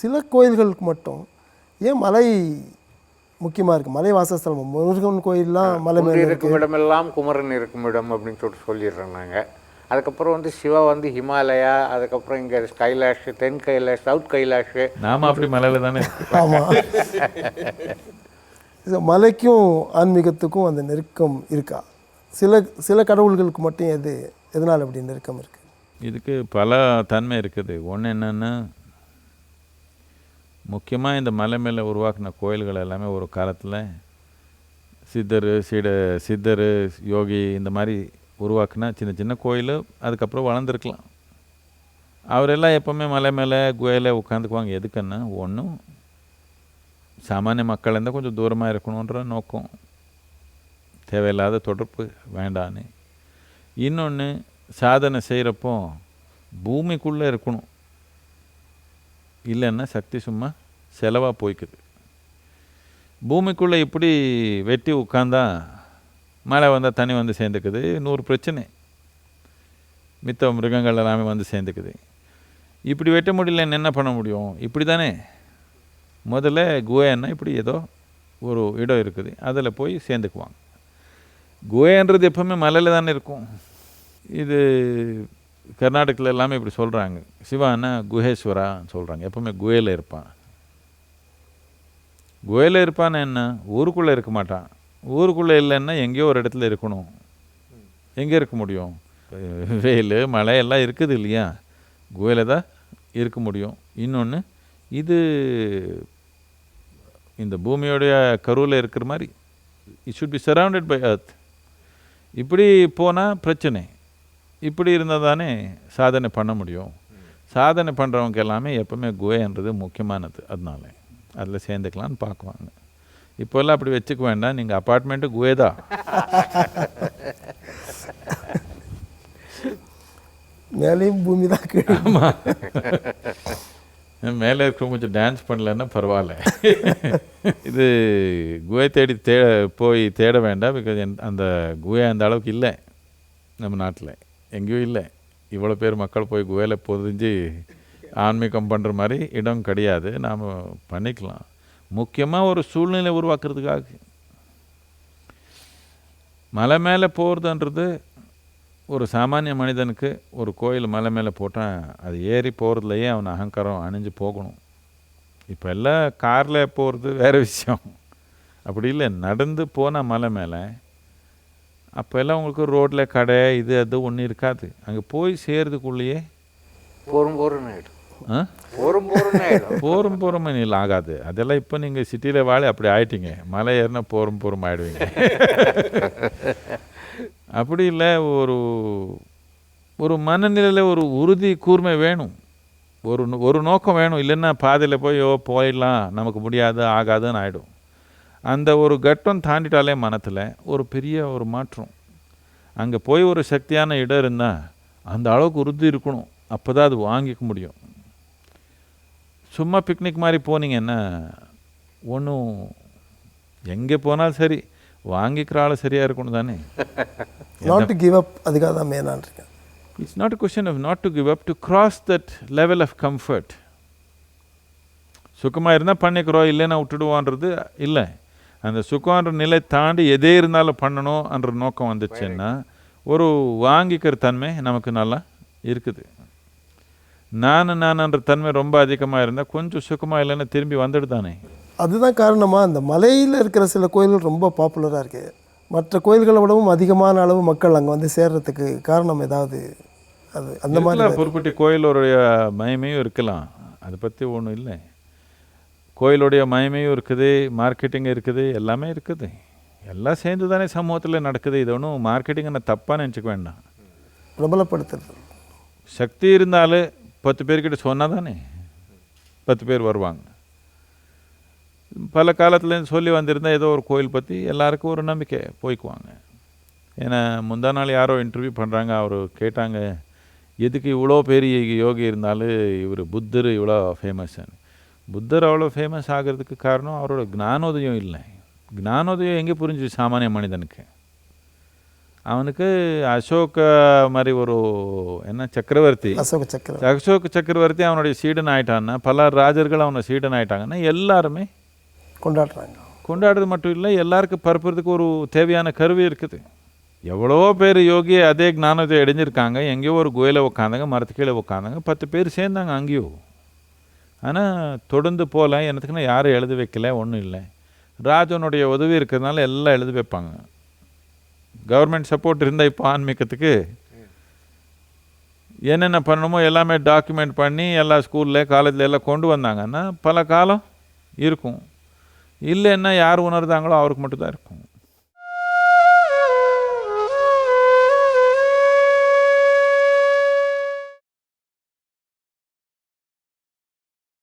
சில கோயில்களுக்கு மட்டும் ஏன் மலை முக்கியமாக இருக்குது மலை வாசஸ்தலம் முருகன் கோயில்லாம் மலை மேலே இருக்கும் இடமெல்லாம் குமரன் இருக்கும் இடம் அப்படின்னு சொல்லிட்டு சொல்லிடுறோம் நாங்கள் அதுக்கப்புறம் வந்து சிவா வந்து ஹிமாலயா அதுக்கப்புறம் இங்கே கைலாஷ் தென் கைலாஷ் சவுத் கைலாஷ். நாம அப்படி மலையில தானே. ஆமாம் மலைக்கும் ஆன்மீகத்துக்கும் அந்த நெருக்கம் இருக்கா? சில சில கடவுள்களுக்கு மட்டும் எது எதனால் அப்படி நெருக்கம் இருக்குது இதுக்கு பல தன்மை இருக்குது. ஒன்று என்னென்னா முக்கியமாக இந்த மலை மேலே உருவாக்கின கோயில்கள் எல்லாமே ஒரு காலத்தில் சித்தர் சீட சித்தர் யோகி இந்த மாதிரி உருவாக்குனா சின்ன சின்ன கோயில் அதுக்கப்புறம் வளர்ந்துருக்கலாம். அவரெல்லாம் எப்போவுமே மலை மேலே குகையில் உட்காந்துக்குவாங்க. எதுக்குன்னா ஒன்றும் சாமானிய மக்கள் இருந்தால் கொஞ்சம் தூரமாக இருக்கணுன்ற நோக்கம். தேவையில்லாத தொடர்பு வேண்டான்னு. இன்னொன்று சாதனை செய்கிறப்போ பூமிக்குள்ளே இருக்கணும். இல்லைன்னா சக்தி சும்மா செலவாக போய்க்குது. பூமிக்குள்ளே இப்படி வெட்டி உட்காந்தா மழை வந்தால் தண்ணி வந்து சேர்ந்துக்குது நூறு பிரச்சனை. மித்த மிருகங்கள் எல்லாமே வந்து சேர்ந்துக்குது. இப்படி வெட்ட முடியலன்னு என்ன பண்ண முடியும்? இப்படி தானே முதல்ல குகைன்னா இப்படி ஏதோ ஒரு இடம் இருக்குது அதில் போய் சேர்ந்துக்குவாங்க. குகைன்றது எப்போவுமே மலையில் தானே இருக்கும். இது கர்நாடகத்தில் எல்லாமே இப்படி சொல்கிறாங்க சிவான்னா குஹேஸ்வரான்னு சொல்கிறாங்க எப்பவுமே குகையில் இருப்பான். குகையில் இருப்பான்னு என்ன? ஊருக்குள்ளே இருக்க மாட்டான். ஊருக்குள்ளே இல்லைன்னா எங்கேயோ ஒரு இடத்துல இருக்கணும். எங்கே இருக்க முடியும்? வெயில் மழை எல்லாம் இருக்குது இல்லையா? குகையில் தான் இருக்க முடியும். இன்னொன்று இது இந்த பூமியோடைய கருவில் இருக்கிற மாதிரி it should be surrounded by earth இப்படி போனால் பிரச்சனை. இப்படி இருந்தால் தானே சாதனை பண்ண முடியும். சாதனை பண்ணுறவங்க எல்லாமே எப்பவுமே குகைன்றது முக்கியமானது. அதனால அதில் சேர்ந்துக்கலான்னு பார்க்குவாங்க. இப்போல்லாம் அப்படி வச்சுக்க வேண்டாம். நீங்கள் அப்பார்ட்மெண்ட்டு குகை தான். மேலேயும் பூமி தான் கீழே. மேலே இருக்கிற கொஞ்சம் டான்ஸ் பண்ணலன்னா பரவாயில்ல. இது குகை தேடி தே போய் தேட வேண்டாம். பிகாஸ் அந்த குகை அந்த அளவுக்கு இல்லை நம்ம நாட்டில். எங்கேயும் இல்லை. இவ்வளோ பேர் மக்கள் போய் குகையில் பொதிஞ்சு ஆன்மீகம் பண்ணுற மாதிரி இடம் கிடையாது. நாம் பண்ணிக்கலாம். முக்கியமாக ஒரு சூழ்நிலை உருவாக்குறதுக்காக. மலை மேலே போகிறதுன்றது ஒரு சாமானிய மனிதனுக்கு ஒரு கோயில் மலை மேலே போட்டால் அது ஏறி போகிறதுலையே அவன் அகங்காரம் அணிஞ்சு போகணும். இப்போ எல்லாம் காரில் போகிறது வேறு விஷயம். அப்படி இல்லை. நடந்து போனால் மலை மேலே அப்போ எல்லாம் உங்களுக்கு ரோட்டில் கடை இது அது ஒன்றும் இருக்காது. அங்கே போய் சேர்றதுக்குள்ளேயே போரும் ஆகிடும் போரும் ஆகிடும் போரும் போரும் இல்லை ஆகாது. அதெல்லாம் இப்போ நீங்கள் சிட்டியில் வாழ அப்படி ஆயிட்டீங்க. மலை ஏறினா போரும் போரும் ஆயிடுவீங்க. அப்படி இல்லை ஒரு ஒரு மனநிலையில் ஒரு உறுதி கூர்மை வேணும். ஒரு ஒரு நோக்கம் வேணும். இல்லைன்னா பாதையில் போய் ஓ போயிடலாம். நமக்கு முடியாது ஆகாதுன்னு ஆகிடும் அந்த ஒரு கட்டம் தாண்டிட்டாலே மனத்தில் ஒரு பெரிய ஒரு மாற்றம். அங்கே போய் ஒரு சக்தியான இடம் இருந்தால் அந்த அளவுக்கு உறுதி இருக்கணும். அப்போ தான் அது வாங்கிக்க முடியும். சும்மா பிக்னிக் மாதிரி போனீங்கன்னா ஒன்றும் எங்கே போனாலும் சரி வாங்கிக்கிற ஆள் சரியாக இருக்கணும் தானே? நாட் டு கிவ் அப் அதுக்காக தான் மேனான் இருக்கேன். It's not question of not to give up to cross that level of comfort சுகமாக இருந்தால் பண்ணிக்கிறோம் இல்லைன்னா விட்டுடுவோன்றது இல்லை. அந்த சுகம்ன்ற நிலை தாண்டி எதே இருந்தாலும் பண்ணணும்ன்ற நோக்கம் வந்துச்சுன்னா ஒரு வாங்கிக்கிற தன்மை நமக்கு நல்லா இருக்குது. நான் நான்ன்ற தன்மை ரொம்ப அதிகமாக இருந்தால் கொஞ்சம் சுகமாக இல்லைன்னா திரும்பி வந்துடு தானே. அதுதான் காரணமாக அந்த மலையில் இருக்கிற சில கோயில்கள் ரொம்ப பாப்புலராக இருக்குது மற்ற கோயில்களை விடவும் அதிகமான அளவு மக்கள் அங்கே வந்து சேர்றதுக்கு காரணம் ஏதாவது? அது அந்த மாதிரி இருக்கலாம் பொறுப்பிட்ட கோயிலுடைய மகிமையும் இருக்கலாம். அதை பற்றி ஒன்றும் இல்லை. கோயிலுடைய மகிமையும் இருக்குது மார்க்கெட்டிங் இருக்குது எல்லாமே இருக்குது. எல்லாம் சேர்ந்து தானே சமூகத்தில் நடக்குது. இது ஒன்றும் மார்க்கெட்டிங்கை நான் தப்பாக நினச்சிக்க வேண்டாம். பிரபலப்படுத்துறது. சக்தி இருந்தாலும் பத்து பேர்கிட்ட சொன்னால் தானே பத்து பேர் வருவாங்க. பல காலத்துலேருந்து சொல்லி வந்திருந்தால் ஏதோ ஒரு கோயில் பற்றி எல்லாருக்கும் ஒரு நம்பிக்கை போய்க்குவாங்க. ஏன்னா முந்தா நாள் யாரோ இன்டர்வியூ பண்ணுறாங்க அவர் கேட்டாங்க எதுக்கு இவ்வளோ பெரிய யோகி இருந்தாலும் இவர் புத்தர் இவ்வளோ ஃபேமஸ்ன்னு புத்தர் அவ்வளோ ஃபேமஸ் ஆகிறதுக்கு காரணம் அவரோட ஞானோதயம் இல்லை. ஞானோதயம் எங்கே புரிஞ்சுது சாமானிய மனிதனுக்கு? அவனுக்கு அசோக மாதிரி ஒரு என்ன சக்கரவர்த்தி? அசோக சக்கரம் அசோக சக்கரவர்த்தி அவனுடைய சீடன் ஆயிட்டான்னா பல ராஜர்கள் அவனை சீடன் ஆயிட்டாங்கன்னா எல்லாருமே கொண்டாடுறாங்க. கொண்டாடுறது மட்டும் இல்லை எல்லாருக்கும் பரப்புறதுக்கு ஒரு தேவையான கருவி இருக்குது. எவ்வளோ பேர் யோகி அதே ஞானத்தை அடைஞ்சிருக்காங்க எங்கேயோ ஒரு கோயிலை உக்காந்தாங்க மரத்து கீழே உக்காந்தாங்க பத்து பேர் சேர்ந்தாங்க அங்கேயோ. ஆனால் தொடர்ந்து போகல எனத்துக்குன்னா யாரும் எழுதி வைக்கல ஒன்றும் இல்லை. ராஜனுடைய உதவி இருக்கிறதுனால எல்லாம் எழுதி வைப்பாங்க. கவர்மெண்ட் சப்போர்ட் இருந்தால் இப்போ ஆன்மீகத்துக்கு. என்னென்ன பண்ணணுமோ எல்லாமே டாக்குமெண்ட் பண்ணி எல்லா ஸ்கூலில் காலேஜில் எல்லாம் கொண்டு வந்தாங்கன்னா பல காலம் இருக்கும். இல்லைன்னா யார் உணர்ந்தாங்களோ அவருக்கு மட்டும்தான் இருக்கும்.